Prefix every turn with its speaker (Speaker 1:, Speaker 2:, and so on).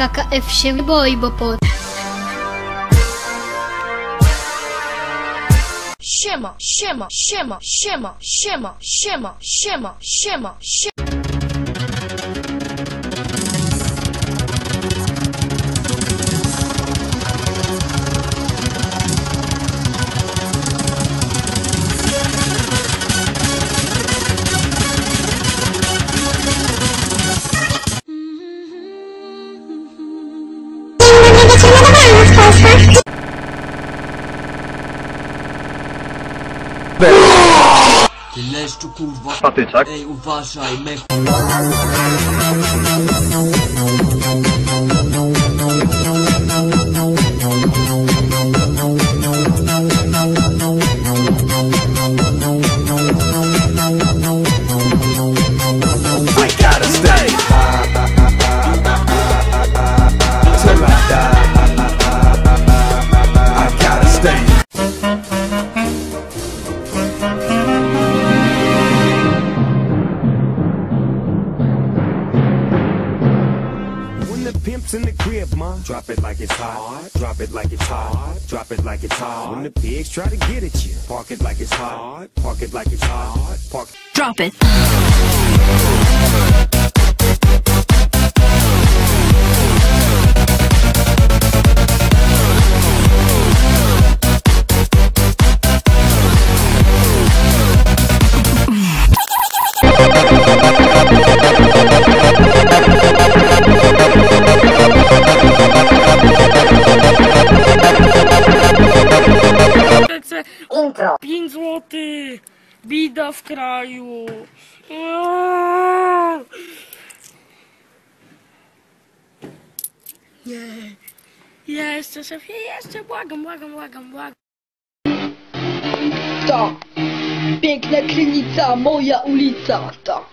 Speaker 1: KKF się boi, bo po...
Speaker 2: Siema, siema, siema, siema, siema, siema, siema, siema, siema.
Speaker 3: Ty leszczu kurwa
Speaker 4: Patyczak.
Speaker 3: Ej uważaj mech
Speaker 5: pimp's in the crib, ma, drop it like it's hot. Drop it like it's hot. Drop it like it's hot. When the pigs try to get at you, park it like it's hot. Park it like it's hot. Park.
Speaker 6: Drop it.
Speaker 7: 5 złotych. Bida w kraju. Nie. Jeszcze, szefie, jeszcze. Błagam, błagam, błagam, błagam.
Speaker 8: Ta. Piękna krynica, moja ulica, ta.